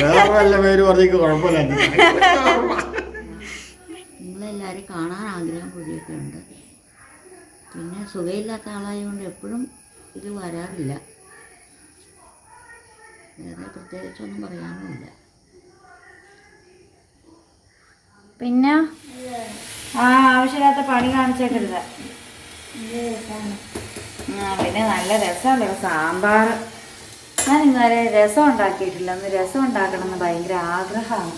വേറെ പേര് കാണാൻ ആഗ്രഹം കൂടിയൊക്കെ ഉണ്ട് പിന്നെ സുഖയില്ലാത്ത ആളായതുകൊണ്ട് എപ്പോഴും ഇത് വരാറില്ല. വേറെ പ്രത്യേകിച്ചൊന്നും പറയാനുമില്ല. പിന്നെ? ആ ആവശ്യമില്ലാത്ത പണി കാണിച്ചേക്കരുത്. ആ പിന്നെ നല്ല രസമുണ്ടോ സാമ്പാർ. ഞാൻ ഇന്നലെ രസം ഉണ്ടാക്കിയിട്ടില്ല. ഒന്ന് രസം ഉണ്ടാക്കണം എന്ന് ഭയങ്കര ആഗ്രഹമാണ്.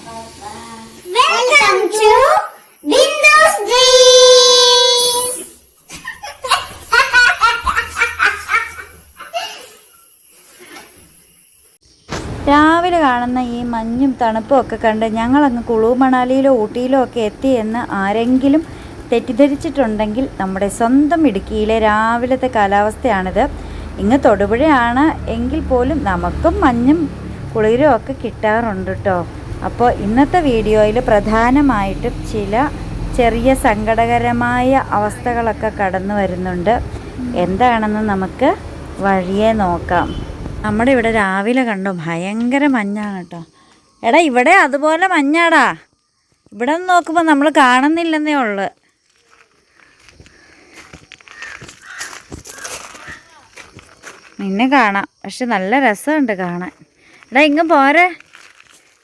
രാവിലെ കാണുന്ന ഈ മഞ്ഞും തണുപ്പും ഒക്കെ കണ്ട് ഞങ്ങളങ്ങ് കുളു മണാലിയിലോ ഊട്ടിയിലോ ഒക്കെ എത്തിയെന്ന് ആരെങ്കിലും തെറ്റിദ്ധരിച്ചിട്ടുണ്ടെങ്കിൽ നമ്മുടെ സ്വന്തം ഇടുക്കിയിലെ രാവിലത്തെ കാലാവസ്ഥയാണിത്. ഇങ്ങ് തൊടുപുഴയാണ് എങ്കിൽ പോലും നമുക്കും മഞ്ഞും കുളിരും ഒക്കെ കിട്ടാറുണ്ട് കേട്ടോ അപ്പോൾ ഇന്നത്തെ വീഡിയോയിൽ പ്രധാനമായിട്ടും ചില ചെറിയ സങ്കടകരമായ അവസ്ഥകളൊക്കെ കടന്നു വരുന്നുണ്ട്. എന്താണെന്ന് നമുക്ക് വഴിയെ നോക്കാം. നമ്മുടെ ഇവിടെ രാവിലെ കണ്ടു ഭയങ്കര മഞ്ഞാണ് കേട്ടോ എടാ ഇവിടെ അതുപോലെ മഞ്ഞാടാ. ഇവിടെ നിന്ന് നോക്കുമ്പോൾ നമ്മൾ കാണുന്നില്ലെന്നേ ഉള്ളു. നിന്നെ കാണാം. പക്ഷെ നല്ല രസമുണ്ട് കാണാൻ. എടാ ഇങ്ങ് പോരെ.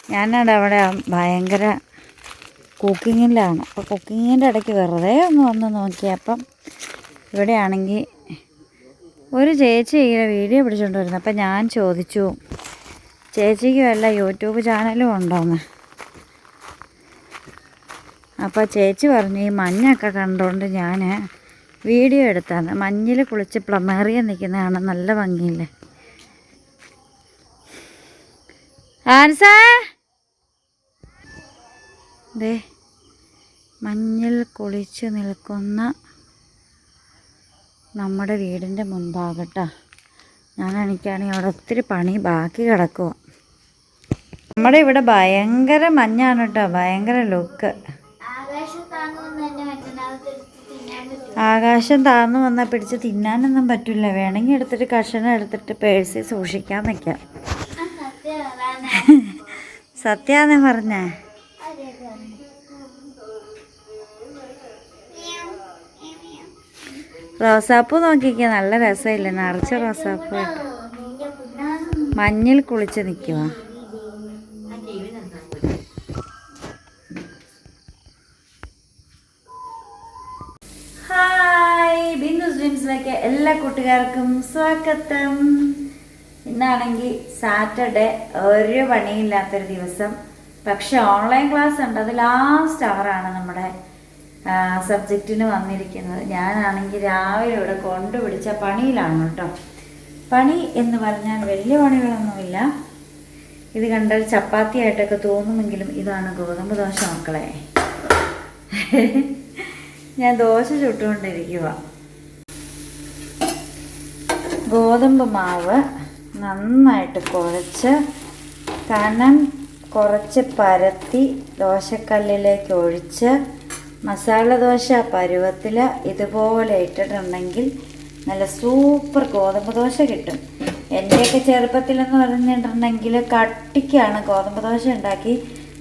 ഞാനവിടെ അവിടെ ഭയങ്കര കുക്കിങ്ങിലാണ്. അപ്പോൾ കുക്കിങ്ങിന്റെ ഇടയ്ക്ക് വെറുതെ ഒന്ന് വന്ന് നോക്കിയപ്പം ഇവിടെയാണെങ്കിൽ ഒരു ചേച്ചി ഇങ്ങനെ വീഡിയോ പിടിച്ചുകൊണ്ട് വരുന്നത് അപ്പം ഞാൻ ചോദിച്ചു ചേച്ചിക്ക് വല്ല യൂട്യൂബ് ചാനലും ഉണ്ടോന്ന്? അപ്പോൾ ചേച്ചി പറഞ്ഞു ഈ മഞ്ഞൊക്കെ കണ്ടുകൊണ്ട് ഞാൻ വീഡിയോ എടുത്താണ്. മഞ്ഞിൽ കുളിച്ച് പ്ലമേറിയ നിൽക്കുന്നതാണ് നല്ല ഭംഗിയില്ലേ? ആൻസാ? ദേ മഞ്ഞിൽ കുളിച്ച് നിൽക്കുന്ന നമ്മുടെ വീടിന്റെ മുൻഭാഗട്ടോ ഞാൻ എനിക്കാണെങ്കിൽ അവിടെ ഒത്തിരി പണി ബാക്കി കിടക്കുക നമ്മുടെ ഇവിടെ ഭയങ്കര മഞ്ഞാണ് കേട്ടോ. ഭയങ്കര ലുക്ക്. ആകാശം താഴ്ന്നു വന്നാൽ പിടിച്ച് തിന്നാനൊന്നും പറ്റില്ല. വേണമെങ്കിൽ എടുത്തിട്ട് കഷണം എടുത്തിട്ട് പേഴ്സിൽ സൂക്ഷിക്കാൻ നിൽക്കാം സത്യാന്ന് പറഞ്ഞേ? റോസാപ്പൂ നോക്കിക്ക നല്ല രസമില്ല? നിറച്ച റോസാപ്പൂ. മഞ്ഞിൽ കുളിച്ച് നിൽക്കുക ഹായ് ബിന്ദു ഡ്രീംസിലേക്ക് എല്ലാ കൂട്ടുകാർക്കും സ്വാഗതം. ഇന്നാണെങ്കിൽ സാറ്റർഡേ ഒരു പണിയില്ലാത്തൊരു ദിവസം. പക്ഷെ ഓൺലൈൻ ക്ലാസ് ഉണ്ട്. അത് ലാസ്റ്റ് അവറാണ് നമ്മുടെ സബ്ജക്റ്റിന് വന്നിരിക്കുന്നത്. ഞാനാണെങ്കിൽ രാവിലെ ഇവിടെ കൊണ്ടുപിടിച്ച പണിയിലാണ് കേട്ടോ. പണി എന്ന് പറഞ്ഞാൽ വലിയ പണികളൊന്നുമില്ല. ഇത് കണ്ടാൽ ചപ്പാത്തിയായിട്ടൊക്കെ തോന്നുമെങ്കിലും ഇതാണ് ഗോതമ്പ് ദോശ മക്കളെ. ഞാൻ ദോശ ചുട്ടുകൊണ്ടിരിക്കുക ഗോതമ്പ് മാവ് നന്നായിട്ട് കുഴച്ച് കനം കുറച്ച് പരത്തി ദോശക്കല്ലിലേക്ക് ഒഴിച്ച് മസാല ദോശ പരുവത്തിൽ ഇതുപോലെ ഇട്ടിട്ടുണ്ടെങ്കിൽ നല്ല സൂപ്പർ ഗോതമ്പ് ദോശ കിട്ടും. എന്റെയൊക്കെ ചെറുപ്പത്തിലെന്ന് പറഞ്ഞിട്ടുണ്ടെങ്കിൽ കട്ടിക്കാണ് ഗോതമ്പ് ദോശ ഉണ്ടാക്കി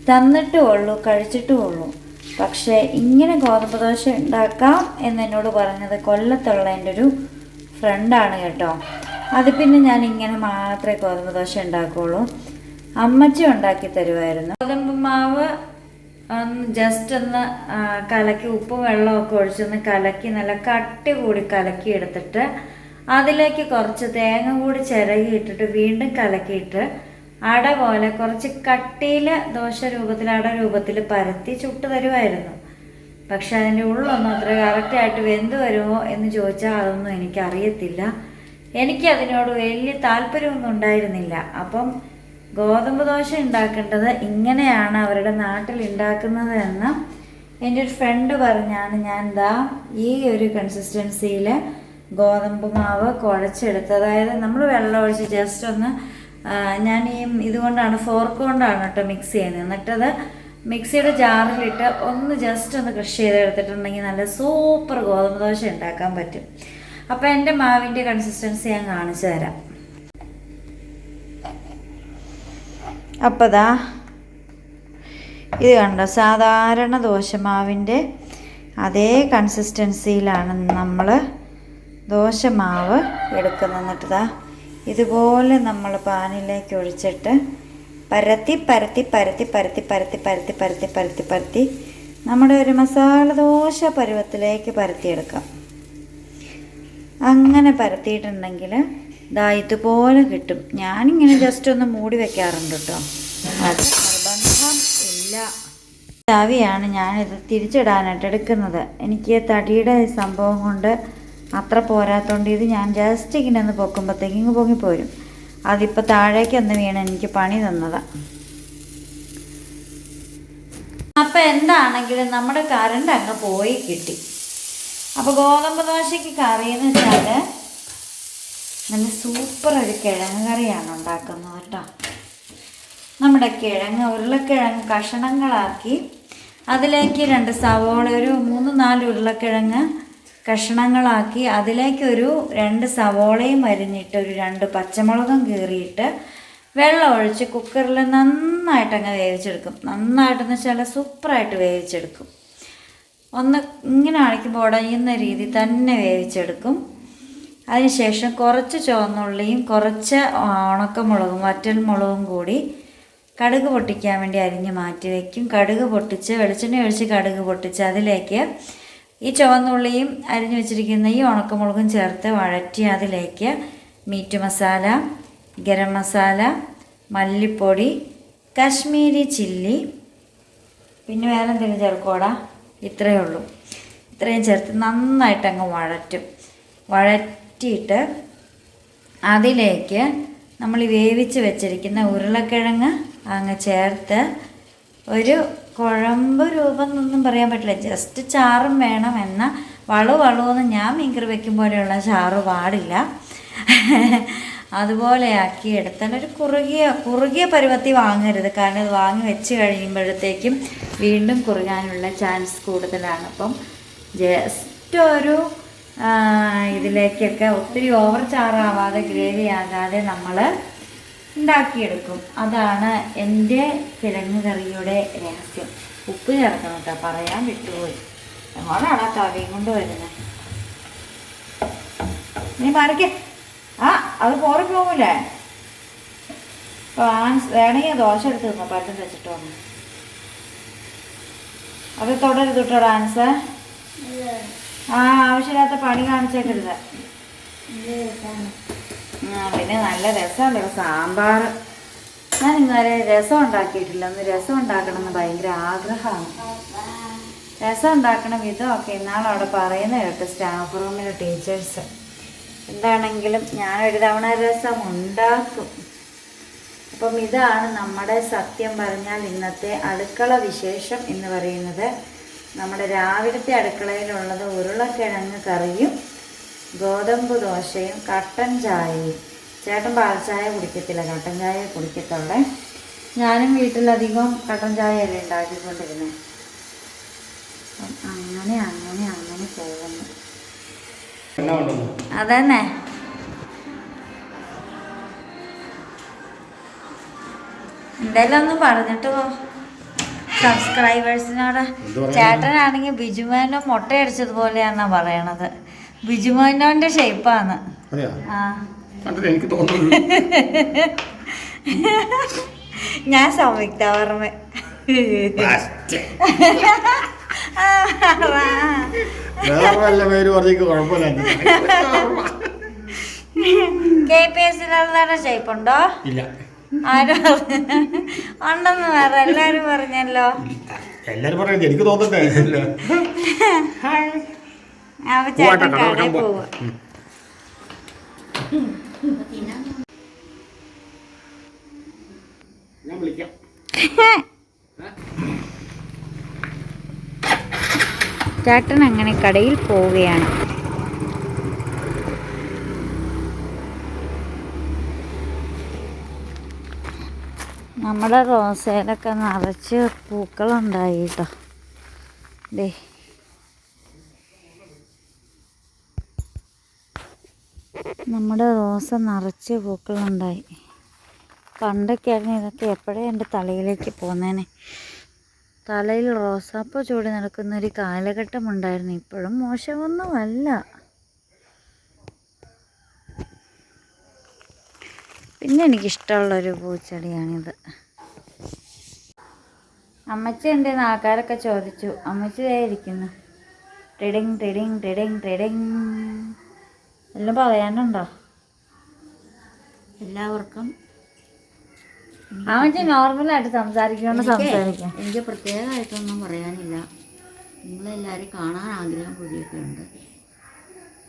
തന്നിട്ടും ഉള്ളൂ കഴിച്ചിട്ടും ഉള്ളൂ. പക്ഷേ ഇങ്ങനെ ഗോതമ്പ് ദോശ ഉണ്ടാക്കാം എന്നോട് പറഞ്ഞത് കൊല്ലത്തുള്ള എന്റെ ഒരു ഫ്രണ്ടാണ് കേട്ടോ. അത് പിന്നെ ഞാൻ ഇങ്ങനെ മാത്രമേ ഗോതമ്പ് ദോശ ഉണ്ടാക്കുകയുള്ളൂ അമ്മച്ചി ഉണ്ടാക്കി തരുമായിരുന്നു ഗോതമ്പ് മാവ് ഒന്ന് ജസ്റ്റ് ഒന്ന് കലക്കി ഉപ്പും വെള്ളമൊക്കെ ഒഴിച്ചൊന്ന് കലക്കി നല്ല കട്ടി കൂടി കലക്കി എടുത്തിട്ട് അതിലേക്ക് കുറച്ച് തേങ്ങ കൂടി ചിരകി ഇട്ടിട്ട് വീണ്ടും കലക്കിയിട്ട് അട പോലെ കുറച്ച് കട്ടിയിൽ ദോശ രൂപത്തിൽ അട രൂപത്തിൽ പരത്തി ചുട്ട് തരുമായിരുന്നു. പക്ഷെ അതിന്റെ ഉള്ളൊന്നും അത്ര കറക്റ്റായിട്ട് വെന്ത് വരുമോ എന്ന് ചോദിച്ചാൽ അതൊന്നും എനിക്കറിയത്തില്ല. എനിക്ക് അതിനോട് വലിയ താല്പര്യമൊന്നും ഉണ്ടായിരുന്നില്ല. അപ്പം ഗോതമ്പ് ദോശ ഉണ്ടാക്കേണ്ടത് ഇങ്ങനെയാണ് അവരുടെ നാട്ടിൽ ഉണ്ടാക്കുന്നത് എന്ന് എന്റെ ഒരു ഫ്രണ്ട് പറഞ്ഞാണ് ഞാൻ ദാ ഈ ഒരു കൺസിസ്റ്റൻസിയിൽ ഗോതമ്പ് മാവ് കുഴച്ചെടുത്ത് അതായത് നമ്മൾ വെള്ളം ഒഴിച്ച് ജസ്റ്റ് ഒന്ന് ഞാൻ ഈ ഇതുകൊണ്ടാണ് ഫോർക്ക് കൊണ്ടാണ് കേട്ടോ മിക്സ് ചെയ്യുന്നത്. എന്നിട്ടത് മിക്സിയുടെ ജാറിലിട്ട് ഒന്ന് ജസ്റ്റ് ഒന്ന് ക്രഷ് ചെയ്തെടുത്തിട്ടുണ്ടെങ്കിൽ നല്ല സൂപ്പർ ഗോതമ്പ് ദോശ ഉണ്ടാക്കാൻ പറ്റും. അപ്പോൾ എന്റെ മാവിന്റെ കൺസിസ്റ്റൻസി ഞാൻ കാണിച്ചു തരാം. അപ്പോൾ ദാ ഇത് കണ്ടോ? സാധാരണ ദോശമാവിന്റെ അതേ കൺസിസ്റ്റൻസിയിലാണ് നമ്മൾ ദോശമാവ് എടുക്കുന്നത്. എന്നിട്ട് ഇതുപോലെ നമ്മൾ പാനിലേക്ക് ഒഴിച്ചിട്ട് പരത്തി പരത്തി പരത്തി പരത്തി പരത്തി പരത്തി പരത്തി പരത്തി പരത്തി നമ്മുടെ ഒരു മസാല ദോശ പരുവത്തിലേക്ക് പരത്തിയെടുക്കാം. അങ്ങനെ പരത്തിയിട്ടുണ്ടെങ്കിൽ ദാ ഇതുപോലെ കിട്ടും. ഞാനിങ്ങനെ ജസ്റ്റ് ഒന്ന് മൂടി വെക്കാറുണ്ട് കേട്ടോ. അത് നിർബന്ധം ഇല്ല. ചാവിയാണ് ഞാനിത് തിരിച്ചിടാനായിട്ട് എടുക്കുന്നത്. എനിക്ക് തടിയുടെ സംഭവം കൊണ്ട് അത്ര പോരാത്തോണ്ട് ഇത് ഞാൻ ജസ്റ്റ് ഇങ്ങനെ ഒന്ന് പൊക്കുമ്പോഴത്തേക്ക് ഇങ്ങ് പൊങ്ങിപ്പോരും അതിപ്പോൾ താഴേക്ക് ഒന്ന് വീണ് എനിക്ക് പണി തന്നതാണ് അപ്പം എന്താണെങ്കിലും നമ്മുടെ കറണ്ട് അങ്ങ് പോയി കിട്ടി. അപ്പോൾ ഗോതമ്പ് ദോശയ്ക്ക് കറി എന്ന് വെച്ചാൽ നല്ല സൂപ്പർ ഒരു കിഴങ്ങ് കറിയാണ് ഉണ്ടാക്കുന്നത് കേട്ടോ. നമ്മുടെ കിഴങ്ങ് ഉരുളക്കിഴങ്ങ് കഷണങ്ങളാക്കി അതിലേക്ക് രണ്ട് സവോള ഒരു മൂന്ന് നാല് ഉരുളക്കിഴങ്ങ് കഷണങ്ങളാക്കി അതിലേക്കൊരു രണ്ട് സവോളയും അരിഞ്ഞിട്ട് ഒരു രണ്ട് പച്ചമുളകും കീറിയിട്ട് വെള്ളം ഒഴിച്ച് കുക്കറിൽ നന്നായിട്ട് അങ്ങ് വേവിച്ചെടുക്കും. നന്നായിട്ടെന്ന് വെച്ചാൽ സൂപ്പറായിട്ട് വേവിച്ചെടുക്കും. ഒന്ന് ഇങ്ങനെ അടിക്കുമ്പോൾ ഉടയുന്ന രീതി തന്നെ വേവിച്ചെടുക്കും. അതിനുശേഷം കുറച്ച് ചുവന്നുള്ളിയും കുറച്ച് ഉണക്കമുളകും വറ്റൽ മുളകും കൂടി കടുക് പൊട്ടിക്കാൻ വേണ്ടി അരിഞ്ഞ് മാറ്റി വയ്ക്കും കടുക് പൊട്ടിച്ച് വെളിച്ചെണ്ണ ഒഴിച്ച് കടുക് പൊട്ടിച്ച് അതിലേക്ക് ഈ ചുവന്നുള്ളിയും അരിഞ്ഞു വെച്ചിരിക്കുന്ന ഈ ഉണക്കമുളകും ചേർത്ത് വഴറ്റി അതിലേക്ക് മീറ്റ് മസാല ഗരം മസാല മല്ലിപ്പൊടി കാശ്മീരി ചില്ലി പിന്നെ വേറെ എന്തെങ്കിലും ചേർക്കോടാ ഇത്രയേ ഉള്ളൂ. ഇത്രയും ചേർത്ത് നന്നായിട്ട് അങ്ങ് വഴറ്റും. വഴറ്റിയിട്ട് അതിലേക്ക് നമ്മൾ വേവിച്ച് വെച്ചിരിക്കുന്ന ഉരുളക്കിഴങ്ങ് അങ്ങ് ചേർത്ത് ഒരു കുഴമ്പ് രൂപം എന്നൊന്നും പറയാൻ പറ്റില്ല. ജസ്റ്റ് ചാറും വേണം. എന്ന വളു വളവെന്ന് ഞാൻ മീൻകറി വെക്കും പോലെയുള്ള ചാറ് പാടില്ല. അതുപോലെയാക്കി എടുത്താൽ ഒരു കുറുകിയ കുറുകിയ പരുവത്തി വാങ്ങരുത്. കാരണം ഇത് വാങ്ങി വെച്ച് കഴിയുമ്പോഴത്തേക്കും വീണ്ടും കുറുകാനുള്ള ചാൻസ് കൂടുതലാണ്. അപ്പം ജസ്റ്റ് ഒരു ഇതിലേക്കൊക്കെ ഒത്തിരി ഓവർ ചാറാവാതെ ഗ്രേവി ആകാതെ നമ്മൾ ഉണ്ടാക്കിയെടുക്കും. അതാണ് എന്റെ കിഴങ്ങ് കറിയുടെ രഹസ്യം. ഉപ്പ് ചേർക്കണം കേട്ടോ. പറയാൻ വിട്ടുപോയി. എങ്ങോട്ടാണ് ആ തവിയും കൊണ്ട് വരുന്നത്. നീ മറിക്കേ. ആ അത് പോറി പോകൂലേ? വേണമെങ്കിൽ ദോശ എടുത്ത് തിന്നോ. പറ്റും വെച്ചിട്ട് വന്നു. അത് തുടരുത് കേട്ടോ ഡാൻസ്. ആ ആവശ്യമില്ലാത്ത പണി കാണിച്ചേക്കരുത്. പിന്നെ നല്ല രസമുണ്ടല്ലോ സാമ്പാർ. ഞാൻ ഇന്നലെ രസം ഉണ്ടാക്കിയിട്ടില്ല ഒന്ന് രസം ഉണ്ടാക്കണം എന്ന് ഭയങ്കര ആഗ്രഹമാണ്. രസം ഉണ്ടാക്കണ വിധമൊക്കെ ഇന്നാളും അവിടെ പറയുന്ന കേട്ട് സ്റ്റാഫ് റൂമിലെ ടീച്ചേഴ്സ് എന്താണെങ്കിലും ഞാനൊരു തവണ രസം ഉണ്ടാക്കും അപ്പം ഇതാണ് നമ്മുടെ സത്യം പറഞ്ഞാൽ ഇന്നത്തെ അടുക്കള വിശേഷം എന്ന് പറയുന്നത്. നമ്മുടെ രാവിലത്തെ അടുക്കളയിലുള്ളത് ഉരുളക്കിഴങ്ങ് കറിയും ഗോതമ്പ് ദോശയും കട്ടൻ ചായയും. ചേട്ടൻ പാൽച്ചായ ചായ കുടിക്കത്തില്ല കട്ടൻ ചായ കുടിക്കത്തുള്ളേ ഞാനും വീട്ടിലധികം കട്ടൻ ചായയല്ലേ ഉണ്ടാക്കിക്കൊണ്ടിരുന്നത് അങ്ങനെ അങ്ങനെ അങ്ങനെ പോകുന്നു. അതന്നെ. എന്തായാലും ഒന്ന് പറഞ്ഞിട്ട് പോ. സബ്സ്ക്രൈബേഴ്സിനോട്? ചേട്ടനാണെങ്കിൽ ബിജുമാനോ മുട്ടയടിച്ചതുപോലെയാന്നാ പറയണത്. ബിജുമോനോന്റെ ഷേപ്പാണ്. എനിക്ക് തോന്നുന്നു ഞാൻ സംയുക്ത വർമ്മ. കെ ഇല്ല. ഉണ്ടെന്ന് വേറെ എല്ലാരും പറഞ്ഞല്ലോ. എല്ലാരും പറഞ്ഞു എനിക്ക് തോന്നട്ടെ ചേട്ടൻ കട കടയിൽ ഞാൻ വിളിക്കാം. ചേട്ടൻ അങ്ങനെ കടയിൽ പോവുകയാണ്. നമ്മുടെ റോസയിലൊക്കെ നിറച്ച് പൂക്കളുണ്ടായി കേട്ടോ. ദേ നമ്മുടെ റോസ നിറച്ച് പൂക്കളുണ്ടായി. പണ്ടൊക്കെയായിരുന്നു ഇതൊക്കെ എപ്പോഴേ എന്റെ തലയിലേക്ക് പോകുന്നേനെ തലയിൽ റോസാപ്പൂ ചൂടി നടക്കുന്ന ഒരു കാലഘട്ടം ഉണ്ടായിരുന്നു. ഇപ്പോഴും മോശമൊന്നുമല്ല. പിന്നെ എനിക്കിഷ്ടമുള്ളൊരു പൂച്ചെടിയാണിത്. അമ്മച്ചി ഉണ്ടെന്ന് ആൾക്കാരൊക്കെ ചോദിച്ചു. അമ്മച്ചി ടിഡിങ് ടിഡിങ് ടിഡിങ് ടിഡിങ് എല്ലാം പറയാനുണ്ടോ? എല്ലാവർക്കും അമ്മച്ചി നോർമലായിട്ട് സംസാരിക്കണം സംസാരിക്കാം. എനിക്ക് പ്രത്യേകമായിട്ടൊന്നും പറയാനില്ല. നിങ്ങളെല്ലാവരും കാണാൻ ആഗ്രഹം കൂടിയൊക്കെ ഉണ്ട്.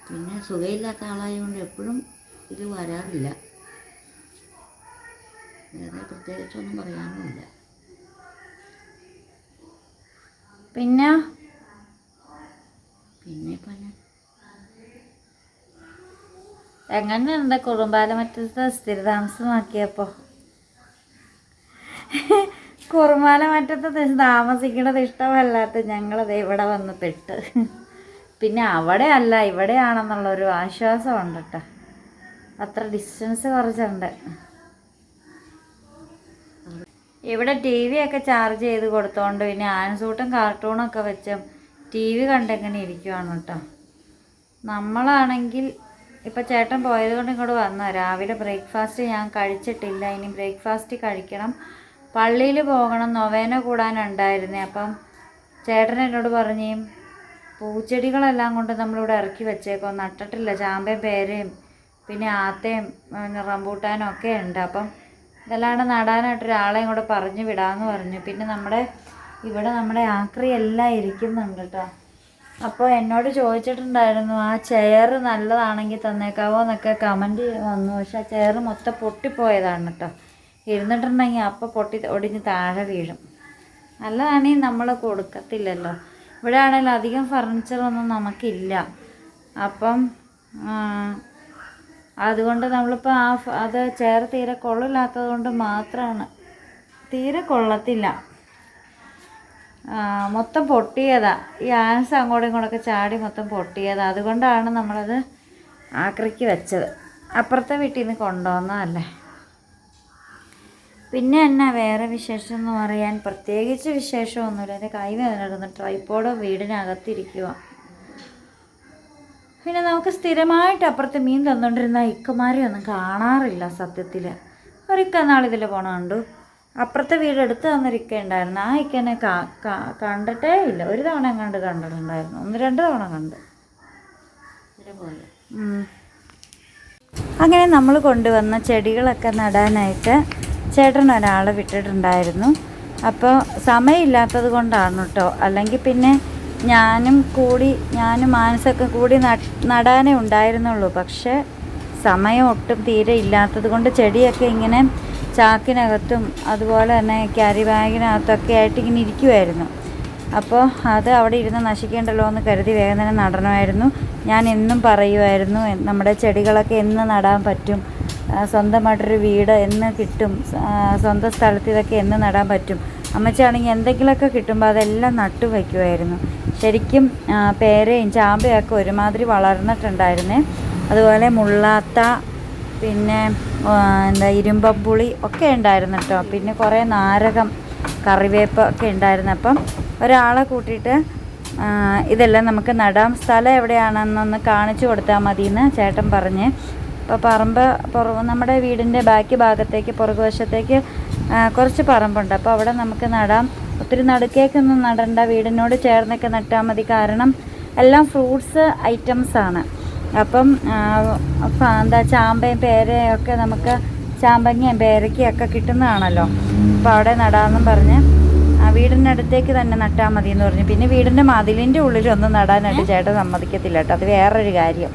പിന്നെ സുഖമില്ലാത്ത ആളായതുകൊണ്ട് എപ്പോഴും ഇത് വരാറില്ല. വേറെ പ്രത്യേകിച്ചൊന്നും പറയാനുമില്ല. പിന്നെ? പിന്നെ ഞാൻ എങ്ങനെയുണ്ട് കുറുമ്പാലമറ്റത്ത് സ്ഥിരതാമസമാക്കിയപ്പോ കുറുമ്പാലമറ്റത്ത് താമസിക്കണത് ഇഷ്ടമല്ലാത്ത ഞങ്ങളത് ഇവിടെ വന്ന് പെട്ട്. പിന്നെ അവിടെ അല്ല ഇവിടെയാണെന്നുള്ളൊരു ആശ്വാസമുണ്ട് കേട്ടോ അത്ര ഡിസ്റ്റൻസ് കുറച്ചുണ്ട്. ഇവിടെ ടി വി ഒക്കെ ചാർജ് ചെയ്ത് കൊടുത്തോണ്ട് പിന്നെ ആൻസൂട്ടും കാർട്ടൂണൊക്കെ വെച്ചും ടി വി കണ്ടെങ്ങനെ ഇരിക്കുവാണ് കേട്ടോ നമ്മളാണെങ്കിൽ ഇപ്പം ചേട്ടൻ പോയത് കൊണ്ട് ഇങ്ങോട്ട് വന്നു രാവിലെ ബ്രേക്ക്ഫാസ്റ്റ് ഞാൻ കഴിച്ചിട്ടില്ല. ഇനി ബ്രേക്ക്ഫാസ്റ്റ് കഴിക്കണം. പള്ളിയിൽ പോകണം. നൊവേന കൂടാനുണ്ടായിരുന്നേ. അപ്പം ചേട്ടൻ എന്നോട് പറഞ്ഞു പൂച്ചെടികളെല്ലാം കൊണ്ട് നമ്മളിവിടെ ഇറക്കി വെച്ചേക്കോ നട്ടിട്ടില്ല. ചാമ്പയും പേരയും പിന്നെ ആത്തയും റംബൂട്ടാനും ഒക്കെ ഉണ്ട്. അപ്പം ഇതല്ലാണ്ട് നടാനായിട്ട് ഒരാളെയും കൂടെ പറഞ്ഞു വിടാമെന്ന് പറഞ്ഞു. പിന്നെ നമ്മുടെ ഇവിടെ നമ്മുടെ ആക്രി എല്ലാം ഇരിക്കുന്നുണ്ട് കേട്ടോ. അപ്പോൾ എന്നോട് ചോദിച്ചിട്ടുണ്ടായിരുന്നു ആ ചെയർ നല്ലതാണെങ്കിൽ തന്നേക്കാവോ എന്നൊക്കെ കമന്റ് വന്നു. പക്ഷെ ആ ചെയർ മൊത്തം പൊട്ടിപ്പോയതാണ് കേട്ടോ ഇരുന്നിട്ടുണ്ടെങ്കിൽ അപ്പോൾ പൊട്ടി ഒടിഞ്ഞ് താഴെ വീഴും. നല്ലതാണെങ്കിൽ നമ്മൾ കൊടുക്കത്തില്ലല്ലോ. ഇവിടെ ആണെങ്കിൽ അധികം ഫർണിച്ചറൊന്നും നമുക്കില്ല. അപ്പം അതുകൊണ്ട് നമ്മളിപ്പോൾ ആ അത് ചെയർ തീരെ കൊള്ളില്ലാത്തത് കൊണ്ട് മാത്രമാണ് തീരെ കൊള്ളത്തില്ല. മൊത്തം പൊട്ടിയതാ. ഈ ആൻസ് അങ്ങോട്ടും ഇങ്ങോട്ടൊക്കെ ചാടി മൊത്തം പൊട്ടിയതാ. അതുകൊണ്ടാണ് നമ്മളത് ആക്രിക്ക് വെച്ചത്. അപ്പുറത്തെ വീട്ടിൽ നിന്ന് കൊണ്ടുവന്നതല്ലേ. പിന്നെ എന്നാ വേറെ വിശേഷം എന്ന് പറയാൻ? പ്രത്യേകിച്ച് വിശേഷമൊന്നുമില്ല. എന്റെ കൈ വേദന ട്രൈപ്പോഡ് വീടിനകത്തിരിക്കുക പിന്നെ നമുക്ക് സ്ഥിരമായിട്ട് അപ്പുറത്തെ മീൻ തന്നുകൊണ്ടിരുന്ന ഇക്കമാരെ ഒന്നും കാണാറില്ല സത്യത്തിൽ ഒരിക്കൽ നാളിതിൽ പോണ കണ്ടു. അപ്പുറത്തെ വീട് എടുത്ത് തന്നിരിക്കുന്നുണ്ടായിരുന്നു ആ ഇക്കനെ കണ്ടിട്ടേ ഇല്ല. ഒരു തവണ എങ്ങാണ്ട് കണ്ടിട്ടുണ്ടായിരുന്നു. ഒന്ന് രണ്ട് തവണ കണ്ട്. അങ്ങനെ നമ്മൾ കൊണ്ടുവന്ന ചെടികളൊക്കെ നടാനായിട്ട് ചേട്ടൻ ഒരാളെ വിട്ടിട്ടുണ്ടായിരുന്നു. അപ്പോൾ സമയമില്ലാത്തത് കൊണ്ടാണ് കേട്ടോ. അല്ലെങ്കിൽ പിന്നെ ഞാനും കൂടി ഞാനും മാനസൊക്കെ കൂടി നടാനേ ഉണ്ടായിരുന്നുള്ളൂ. പക്ഷേ സമയം ഒട്ടും തീരെ ഇല്ലാത്തത് കൊണ്ട് ചെടിയൊക്കെ ഇങ്ങനെ ചാക്കിനകത്തും അതുപോലെ തന്നെ ക്യാരി ബാഗിനകത്തൊക്കെ ആയിട്ട് ഇങ്ങനെ ഇരിക്കുമായിരുന്നു അപ്പോൾ അത് അവിടെ ഇരുന്ന് നശിക്കേണ്ടല്ലോ എന്ന് കരുതി വേഗം തന്നെ നടണമായിരുന്നു. ഞാൻ എന്നും പറയുമായിരുന്നു നമ്മുടെ ചെടികളൊക്കെ എന്ന് നടാൻ പറ്റും. സ്വന്തമായിട്ടൊരു വീട് എന്ന് കിട്ടും. സ്വന്തം സ്ഥലത്ത് ഇതൊക്കെ എന്ന് നടാൻ പറ്റും. അമ്മച്ചാണെങ്കിൽ എന്തെങ്കിലുമൊക്കെ കിട്ടുമ്പോൾ അതെല്ലാം നട്ടു വയ്ക്കുമായിരുന്നു ശരിക്കും പേരയും ചാമ്പയൊക്കെ ഒരുമാതിരി വളർന്നിട്ടുണ്ടായിരുന്നേ. അതുപോലെ മുള്ളാത്ത പിന്നെ എന്താ ഇരുമ്പപ്പുളി ഒക്കെ ഉണ്ടായിരുന്നു കേട്ടോ പിന്നെ കുറേ നാരകം കറിവേപ്പ് ഒക്കെ ഉണ്ടായിരുന്നു. അപ്പം ഒരാളെ കൂട്ടിയിട്ട് ഇതെല്ലാം നമുക്ക് നടാം. സ്ഥലം എവിടെയാണെന്നൊന്ന് കാണിച്ചു കൊടുത്താൽ മതി എന്ന് ചേട്ടൻ പറഞ്ഞ്. അപ്പോൾ പറമ്പ് പുറവ് നമ്മുടെ വീടിന്റെ ബാക്കി ഭാഗത്തേക്ക് പുറകുവശത്തേക്ക് വശത്തേക്ക് കുറച്ച് പറമ്പുണ്ട്. അപ്പോൾ അവിടെ നമുക്ക് നടാം. ഒത്തിരി നടുക്കേക്കൊന്നും നടണ്ട വീടിനോട് ചേർന്നൊക്കെ നട്ടാൽ മതി. കാരണം എല്ലാം ഫ്രൂട്ട്സ് ഐറ്റംസ് ആണ് അപ്പം എന്താ ചാമ്പയും പേരയൊക്കെ നമുക്ക് ചാമ്പങ്ങയും പേരയ്ക്കയും ഒക്കെ കിട്ടുന്നതാണല്ലോ. അപ്പോൾ അവിടെ നടാമെന്നും പറഞ്ഞ് ആ വീടിന്റെ അടുത്തേക്ക് തന്നെ നട്ടാൽ മതി എന്ന് പറഞ്ഞു. പിന്നെ വീടിന്റെ മതിലിന്റെ ഉള്ളിലൊന്നും നടാനായിട്ട് ചേട്ടൻ സമ്മതിക്കത്തില്ല കേട്ടോ. അത് വേറൊരു കാര്യം.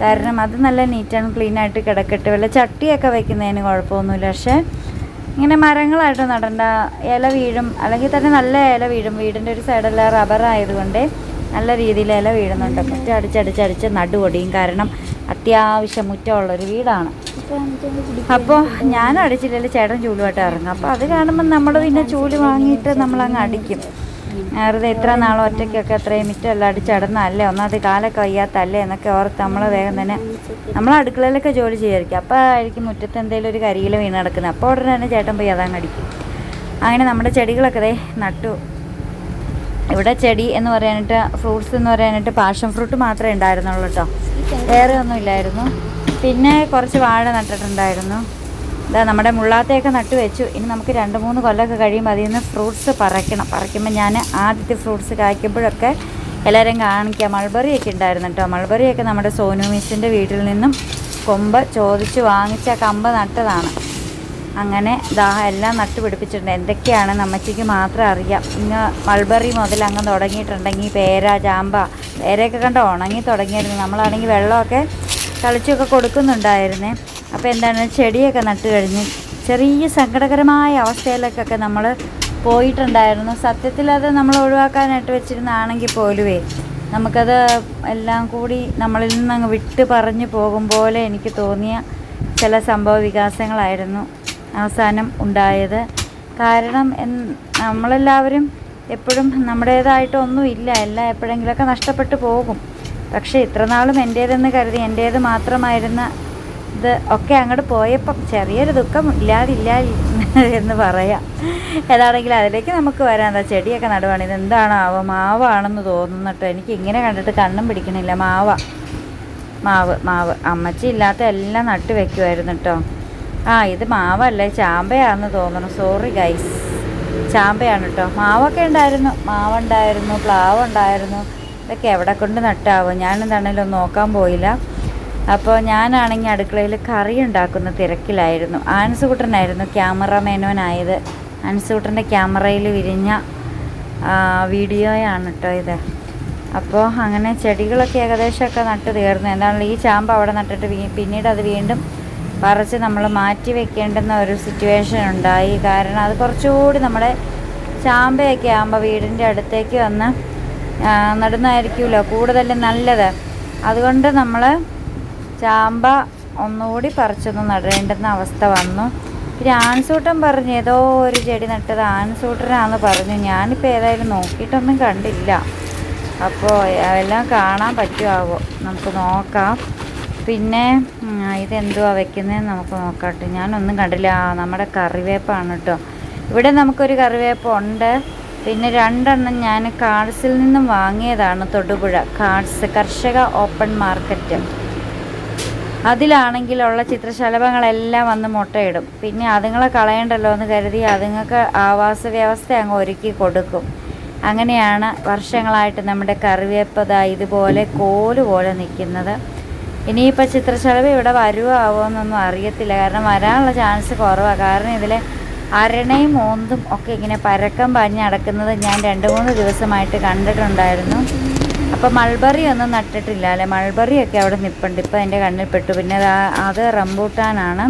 കാരണം അത് നല്ല നീറ്റ് ആൻഡ് ക്ലീൻ ആയിട്ട് കിടക്കട്ടെ. വല്ല ചട്ടിയൊക്കെ വെക്കുന്നതിന് കുഴപ്പമൊന്നുമില്ല. പക്ഷേ ഇങ്ങനെ മരങ്ങളായിട്ട് നടണ്ട ഇല വീഴും അല്ലെങ്കിൽ തന്നെ നല്ല ഇല വീഴും. വീടിന്റെ ഒരു സൈഡെല്ലാം റബ്ബർ ആയതുകൊണ്ട് നല്ല രീതിയിൽ ഇല വീഴുന്നുണ്ട്. മുറ്റം അടിച്ചടിച്ചടിച്ച് നടുപൊടിയും കാരണം അത്യാവശ്യം മുറ്റമുള്ളൊരു വീടാണ്. അപ്പോൾ ഞാൻ അടിച്ചില്ലെങ്കിൽ ചേടൻ ചൂലുമായിട്ട് ഇറങ്ങും. അപ്പോൾ അത് കാണുമ്പോൾ നമ്മൾ പിന്നെ ചൂൽ വാങ്ങിയിട്ട് നമ്മളങ്ങ് അടിക്കും. വെറുതെ ഇത്ര നാൾ ഒറ്റയ്ക്കൊക്കെ അത്രയും മിറ്റമെല്ലാം അടിച്ചടന്നല്ലേ ഒന്നാമത് കാലൊക്കെ വയ്യാത്തല്ലേ എന്നൊക്കെ ഓർത്ത് നമ്മൾ വേഗം തന്നെ നമ്മൾ അടുക്കളയിലൊക്കെ ജോലി ചെയ്യായിരിക്കും. അപ്പോൾ ആയിരിക്കും മുറ്റത്ത് എന്തെങ്കിലും ഒരു കരിയിൽ വീണ് കിടക്കുന്നത്. അപ്പോൾ ഉടനെ തന്നെ ചേട്ടൻ പോയി അതങ്ങ് അടിക്കും. അങ്ങനെ നമ്മുടെ ചെടികളൊക്കെ ദേ നട്ടു. ഇവിടെ ചെടി എന്ന് പറയാനായിട്ട് ഫ്രൂട്ട്സ് എന്ന് പറയാനായിട്ട് പാഷൻ ഫ്രൂട്ട് മാത്രമേ ഉണ്ടായിരുന്നുള്ളൂ കേട്ടോ വേറെ ഒന്നും ഇല്ലായിരുന്നു. പിന്നെ കുറച്ച് വാഴ നട്ടിട്ടുണ്ടായിരുന്നു. ഇതാ നമ്മുടെ മുള്ളാത്തയൊക്കെ നട്ടു വെച്ചു. ഇനി നമുക്ക് രണ്ട് മൂന്ന് കൊല്ലമൊക്കെ കഴിയുമ്പോൾ അതിൽ നിന്ന് ഫ്രൂട്ട്സ് പറിക്കണം. പറിക്കുമ്പോൾ ഞാൻ ആദ്യത്തെ ഫ്രൂട്ട്സ് കായ്ക്കുമ്പോഴൊക്കെ എല്ലാവരും കാണിക്കുക മൾബറിയൊക്കെ ഉണ്ടായിരുന്നു കേട്ടോ മൾബറിയൊക്കെ നമ്മുടെ സോനു മിസ്സിന്റെ വീട്ടിൽ നിന്നും കൊമ്പ് ചോദിച്ച് വാങ്ങിച്ച കമ്പ് നട്ടതാണ്. അങ്ങനെ ദാ എല്ലാം നട്ടു പിടിപ്പിച്ചിട്ടുണ്ട് എന്തൊക്കെയാണ് നമ്മച്ചിക്ക് മാത്രം അറിയാം. ഇങ്ങ് മൾബറി മുതൽ അങ്ങ് തുടങ്ങിയിട്ടുണ്ടെങ്കിൽ പേര ചാമ്പ പേരയൊക്കെ കണ്ട്? ഉണങ്ങി തുടങ്ങിയായിരുന്നു. നമ്മളാണെങ്കിൽ വെള്ളമൊക്കെ കളിച്ചൊക്കെ കൊടുക്കുന്നുണ്ടായിരുന്നേ. അപ്പോൾ എന്താണ് ചെടിയൊക്കെ നട്ട് കഴിഞ്ഞ് ചെറിയ സങ്കടകരമായ അവസ്ഥയിലേക്കൊക്കെ നമ്മൾ പോയിട്ടുണ്ടായിരുന്നു. സത്യത്തിൽ അത് നമ്മൾ ഒഴിവാക്കാനായിട്ട് വെച്ചിരുന്നാണെങ്കിൽ പോലുവേ. നമുക്കത് എല്ലാം കൂടി നമ്മളിൽ നിന്ന് അങ്ങ് വിട്ട് പറഞ്ഞു പോകും പോലെ എനിക്ക് തോന്നിയ ചില സംഭവ വികാസങ്ങളായിരുന്നു. അവസാനം ഉണ്ടായത്. കാരണം നമ്മളെല്ലാവരും എപ്പോഴും നമ്മുടേതായിട്ടൊന്നും ഇല്ല എല്ലാം എപ്പോഴെങ്കിലുമൊക്കെ നഷ്ടപ്പെട്ടു പോകും. പക്ഷേ ഇത്ര നാളും എന്റേതെന്ന് കരുതി എന്റേത് മാത്രമായിരുന്ന ഇത് ഒക്കെ അങ്ങോട്ട് പോയപ്പം ചെറിയൊരു ദുഃഖം ഇല്ലാതില്ല എന്ന് പറയാം. ഏതാണെങ്കിലും അതിലേക്ക് നമുക്ക് വരാം. എന്താ ചെടിയൊക്കെ നടുവാണ്. ഇത് ആവ മാവാണെന്ന് തോന്നുന്നിട്ട് എനിക്ക് ഇങ്ങനെ കണ്ടിട്ട് കണ്ണും പിടിക്കണില്ല. മാവ. മാവ് മാവ്. അമ്മച്ചി ഇല്ലാത്ത എല്ലാം നട്ട് വെക്കുമായിരുന്നു കേട്ടോ ആ ഇത് മാവല്ലേ? ചാമ്പയാണെന്ന് തോന്നുന്നു. സോറി ഗൈസ് ചാമ്പയാണ് കേട്ടോ മാവൊക്കെ ഉണ്ടായിരുന്നു. മാവുണ്ടായിരുന്നു പ്ലാവ് ഉണ്ടായിരുന്നു ഇതൊക്കെ എവിടെ കൊണ്ട് നട്ടാവും? ഞാനെന്താണേലും നോക്കാൻ പോയില്ല. അപ്പോൾ ഞാനാണെങ്കിൽ അടുക്കളയിൽ കറി ഉണ്ടാക്കുന്ന തിരക്കിലായിരുന്നു. ആൻസുകുട്ടനായിരുന്നു ക്യാമറമാനോനായത് ആൻസുകുട്ടന്റെ ക്യാമറയിൽ വിരിഞ്ഞ വീഡിയോയാണ് കേട്ടോ ഇത്. അപ്പോൾ അങ്ങനെ ചെടികളൊക്കെ ഏകദേശമൊക്കെ നട്ട് തീർന്നു. എന്താണല്ലോ ഈ ചാമ്പ് അവിടെ നട്ടിട്ട് പിന്നീട് അത് വീണ്ടും പറിച്ച് നമ്മൾ മാറ്റി വെക്കേണ്ടുന്ന ഒരു സിറ്റുവേഷൻ ഉണ്ടായി. കാരണം അത് കുറച്ചുകൂടി നമ്മുടെ ചാമ്പയൊക്കെ ആകുമ്പോൾ വീടിന്റെ അടുത്തേക്ക് വന്ന് നടുന്നതായിരിക്കുമല്ലോ കൂടുതൽ നല്ലത്. അതുകൊണ്ട് നമ്മൾ ചാമ്പ ഒന്നുകൂടി പറിച്ചൊന്ന് നടേണ്ടുന്ന അവസ്ഥ വന്നു. പിന്നെ ആൺസൂട്ടൻ പറഞ്ഞു ഏതോ ഒരു ചെടി നട്ടത് ആൺസൂട്ടനാന്ന് പറഞ്ഞു. ഞാനിപ്പോൾ ഏതായാലും നോക്കിയിട്ടൊന്നും കണ്ടില്ല. അപ്പോൾ എല്ലാം കാണാൻ പറ്റുമാവോ നമുക്ക് നോക്കാം. പിന്നെ ഇതെന്തുവാ വെക്കുന്നതെന്ന് നമുക്ക് നോക്കാട്ടെ. ഞാനൊന്നും കണ്ടില്ല. നമ്മുടെ കറിവേപ്പാണ് കേട്ടോ. ഇവിടെ നമുക്കൊരു കറിവേപ്പ് ഉണ്ട് പിന്നെ രണ്ടെണ്ണം ഞാൻ കാർഡ്സിൽ നിന്നും വാങ്ങിയതാണ് തൊടുപുഴ. കാർഡ്സ് കർഷക ഓപ്പൺ മാർക്കറ്റ്. അതിലാണെങ്കിലുള്ള ചിത്രശലഭങ്ങളെല്ലാം വന്ന് മുട്ടയിടും. പിന്നെ അതുങ്ങളെ കളയണ്ടല്ലോ എന്ന് കരുതി അതുങ്ങൾക്ക് ആവാസ വ്യവസ്ഥ അങ്ങ് ഒരുക്കി കൊടുക്കും. അങ്ങനെയാണ് വർഷങ്ങളായിട്ട് നമ്മുടെ കറിവേപ്പത ഇതുപോലെ കോൽ പോലെ നിൽക്കുന്നത്. ഇനിയിപ്പോൾ ചിത്രശലഭം ഇവിടെ വരുവോ ആവോ എന്നൊന്നും അറിയത്തില്ല. കാരണം വരാനുള്ള ചാൻസ് കുറവാണ് കാരണം ഇതിലെ അരണയും ഓന്തും ഒക്കെ ഇങ്ങനെ പരക്കം പാഞ്ഞ് നടക്കുന്നത് ഞാൻ രണ്ട് മൂന്ന് ദിവസമായിട്ട് കണ്ടിട്ടുണ്ടായിരുന്നു. അപ്പോൾ മൾബറി ഒന്നും നട്ടിട്ടില്ല അല്ലേ? മൾബറിയൊക്കെ അവിടെ നിൽപ്പുണ്ട് ഇപ്പോൾ എന്റെ കണ്ണിൽ പെട്ടു. പിന്നെ അത് റംബൂട്ടാനാണ്.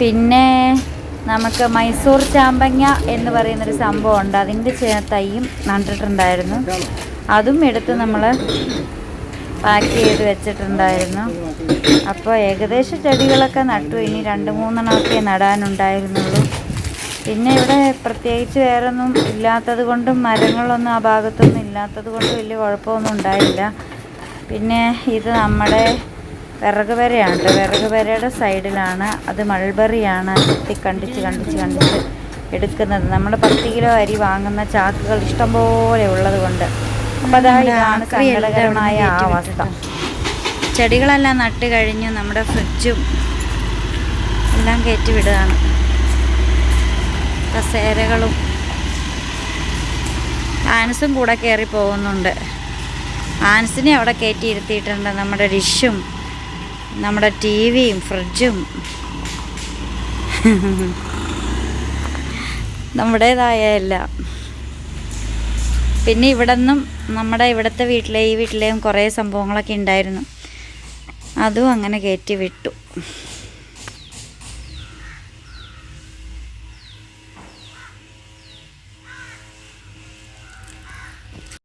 പിന്നെ നമുക്ക് മൈസൂർ ചാമ്പങ്ങ എന്ന് പറയുന്നൊരു സംഭവം ഉണ്ട് അതിന്റെ തയ്യും തൈയും നട്ടിട്ടുണ്ടായിരുന്നു. അതും എടുത്ത് നമ്മൾ പാക്ക് ചെയ്ത് വെച്ചിട്ടുണ്ടായിരുന്നു. അപ്പോൾ ഏകദേശം ചെടികളൊക്കെ നട്ടു. ഇനി രണ്ട് മൂന്നെണ്ണമൊക്കെ നടാനുണ്ടായിരുന്നുള്ളൂ. പിന്നെ ഇവിടെ പ്രത്യേകിച്ച് വേറൊന്നും ഇല്ലാത്തത് കൊണ്ടും മരങ്ങളൊന്നും ആ ഭാഗത്തൊന്നും ഇല്ലാത്തത് കൊണ്ടും വലിയ കുഴപ്പമൊന്നും ഉണ്ടായില്ല. പിന്നെ ഇത് നമ്മുടെ വിറക് വരയാണ്. വിറക് വരയുടെ സൈഡിലാണ്. അത് മൾബറിയാണ് എത്തി കണ്ടിച്ച് കണ്ടിച്ച് കണ്ടിച്ച് എടുക്കുന്നത്. നമ്മൾ പത്ത് കിലോ അരി വാങ്ങുന്ന ചാക്കുകൾ ഇഷ്ടംപോലെ ഉള്ളത് കൊണ്ട് അപ്പോൾ അതാ ഇതാണ് സങ്കടകരമായ ആ അവസ്ഥ. ചെടികളെല്ലാം നട്ട് കഴിഞ്ഞ്. നമ്മുടെ ഫ്രിഡ്ജും എല്ലാം കയറ്റി വിടുകയാണ്. കസേരകളും ആൻസും കൂടെ കയറി പോകുന്നുണ്ട്. ആൻസിനെ അവിടെ കയറ്റി ഇരുത്തിയിട്ടുണ്ട് നമ്മുടെ ഡിഷും നമ്മുടെ ടി വിയും ഫ്രിഡ്ജും. നമ്മുടേതായ എല്ലാം. പിന്നെ ഇവിടെ നിന്നും നമ്മുടെ ഇവിടുത്തെ വീട്ടിലെ ഈ വീട്ടിലെയും കുറേ സംഭവങ്ങളൊക്കെ ഉണ്ടായിരുന്നു. അതും അങ്ങനെ കയറ്റി വിട്ടു.